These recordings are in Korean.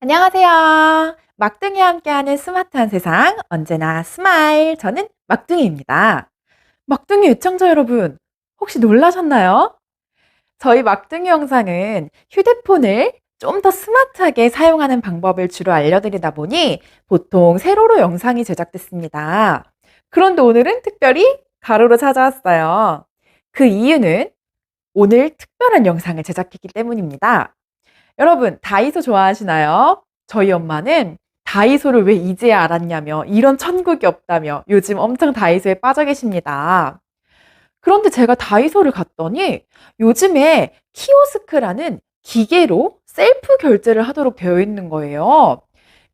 안녕하세요. 막둥이와 함께하는 스마트한 세상, 언제나 스마일. 저는 막둥이입니다. 막둥이 애청자 여러분, 혹시 놀라셨나요? 저희 막둥이 영상은 휴대폰을 좀 더 스마트하게 사용하는 방법을 주로 알려드리다 보니 보통 세로로 영상이 제작됐습니다. 그런데 오늘은 특별히 가로로 찾아왔어요. 그 이유는 오늘 특별한 영상을 제작했기 때문입니다. 여러분, 다이소 좋아하시나요? 저희 엄마는 다이소를 왜 이제야 알았냐며, 이런 천국이 없다며, 요즘 엄청 다이소에 빠져 계십니다. 그런데 제가 다이소를 갔더니 요즘에 키오스크라는 기계로 셀프 결제를 하도록 되어 있는 거예요.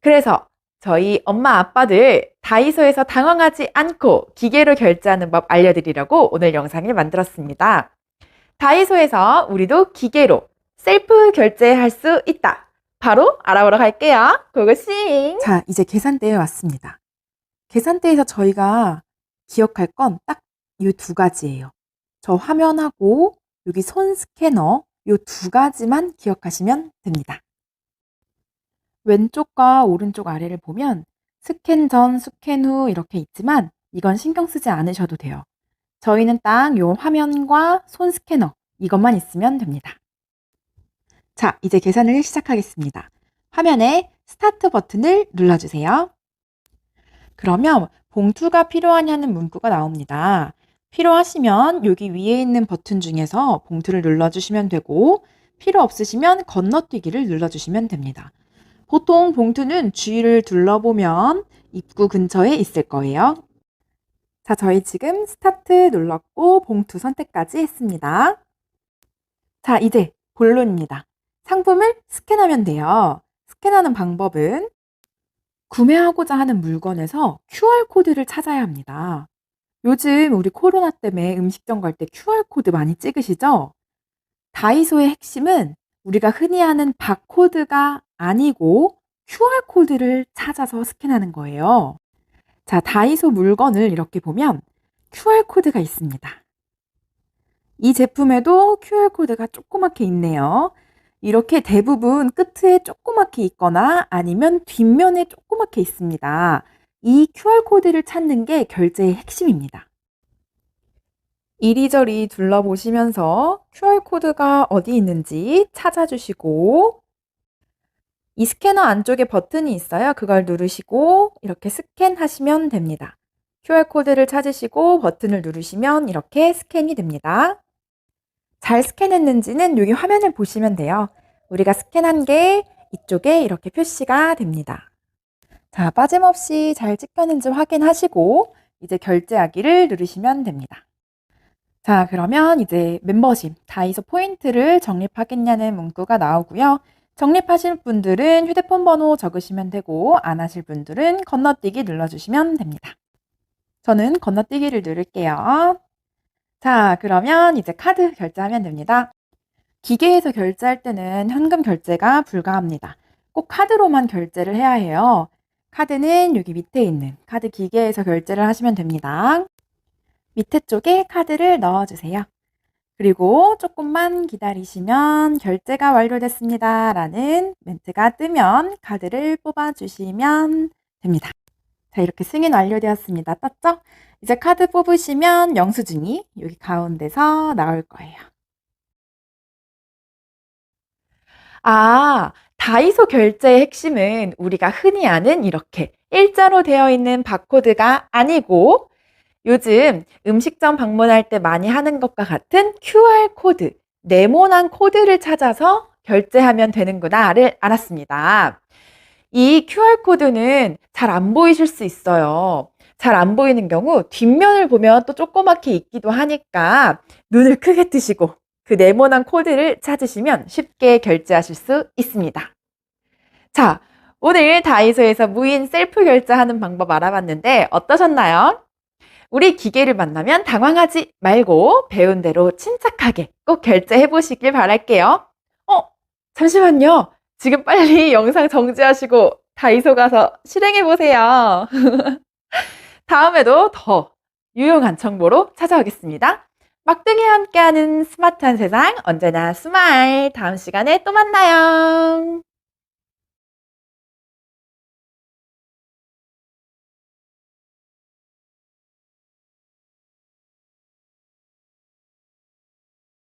그래서 저희 엄마 아빠들 다이소에서 당황하지 않고 기계로 결제하는 법 알려드리려고 오늘 영상을 만들었습니다. 다이소에서 우리도 기계로 셀프 결제할 수 있다. 바로 알아보러 갈게요. 고고싱! 자, 이제 계산대에 왔습니다. 계산대에서 저희가 기억할 건 딱 이 두 가지예요. 저 화면하고 여기 손 스캐너 이 두 가지만 기억하시면 됩니다. 왼쪽과 오른쪽 아래를 보면 스캔 전, 스캔 후 이렇게 있지만 이건 신경 쓰지 않으셔도 돼요. 저희는 딱요 화면과 손 스캐너 이것만 있으면 됩니다. 자, 이제 계산을 시작하겠습니다. 화면에 스타트 버튼을 눌러주세요. 그러면 봉투가 필요하냐는 문구가 나옵니다. 필요하시면 여기 위에 있는 버튼 중에서 봉투를 눌러주시면 되고 필요 없으시면 건너뛰기를 눌러주시면 됩니다. 보통 봉투는 주위를 둘러보면 입구 근처에 있을 거예요. 자, 저희 지금 스타트 눌렀고 봉투 선택까지 했습니다. 자, 이제 본론입니다. 상품을 스캔하면 돼요. 스캔하는 방법은 구매하고자 하는 물건에서 QR코드를 찾아야 합니다. 요즘 우리 코로나 때문에 음식점 갈 때 QR코드 많이 찍으시죠? 다이소의 핵심은 우리가 흔히 하는 바코드가 아니고 QR코드를 찾아서 스캔하는 거예요. 자, 다이소 물건을 이렇게 보면 QR코드가 있습니다. 이 제품에도 QR코드가 조그맣게 있네요. 이렇게 대부분 끝에 조그맣게 있거나 아니면 뒷면에 조그맣게 있습니다. 이 QR코드를 찾는 게 결제의 핵심입니다. 이리저리 둘러보시면서 QR코드가 어디 있는지 찾아주시고 이 스캐너 안쪽에 버튼이 있어요. 그걸 누르시고 이렇게 스캔하시면 됩니다. QR코드를 찾으시고 버튼을 누르시면 이렇게 스캔이 됩니다. 잘 스캔했는지는 여기 화면을 보시면 돼요. 우리가 스캔한 게 이쪽에 이렇게 표시가 됩니다. 자, 빠짐없이 잘 찍혔는지 확인하시고 이제 결제하기를 누르시면 됩니다. 자, 그러면 이제 멤버십, 다이소 포인트를 적립하겠냐는 문구가 나오고요. 적립하실 분들은 휴대폰 번호 적으시면 되고 안 하실 분들은 건너뛰기 눌러주시면 됩니다. 저는 건너뛰기를 누를게요. 자, 그러면 이제 카드 결제하면 됩니다. 기계에서 결제할 때는 현금 결제가 불가합니다. 꼭 카드로만 결제를 해야 해요. 카드는 여기 밑에 있는 카드 기계에서 결제를 하시면 됩니다. 밑에 쪽에 카드를 넣어주세요. 그리고 조금만 기다리시면 결제가 완료됐습니다. 라는 멘트가 뜨면 카드를 뽑아주시면 됩니다. 자, 이렇게 승인 완료되었습니다. 떴죠? 이제 카드 뽑으시면 영수증이 여기 가운데서 나올 거예요. 아, 다이소 결제의 핵심은 우리가 흔히 아는 이렇게 일자로 되어 있는 바코드가 아니고 요즘 음식점 방문할 때 많이 하는 것과 같은 QR코드, 네모난 코드를 찾아서 결제하면 되는구나를 알았습니다. 이 QR코드는 잘 안 보이실 수 있어요. 잘 안 보이는 경우 뒷면을 보면 또 조그맣게 있기도 하니까 눈을 크게 뜨시고 그 네모난 코드를 찾으시면 쉽게 결제하실 수 있습니다. 자, 오늘 다이소에서 무인 셀프 결제하는 방법 알아봤는데 어떠셨나요? 우리 기계를 만나면 당황하지 말고 배운 대로 침착하게 꼭 결제해 보시길 바랄게요. 어, 잠시만요. 지금 빨리 영상 정지하시고 다이소 가서 실행해 보세요. 다음에도 더 유용한 정보로 찾아오겠습니다. 막둥이와 함께하는 스마트한 세상 언제나 스마일 다음 시간에 또 만나요.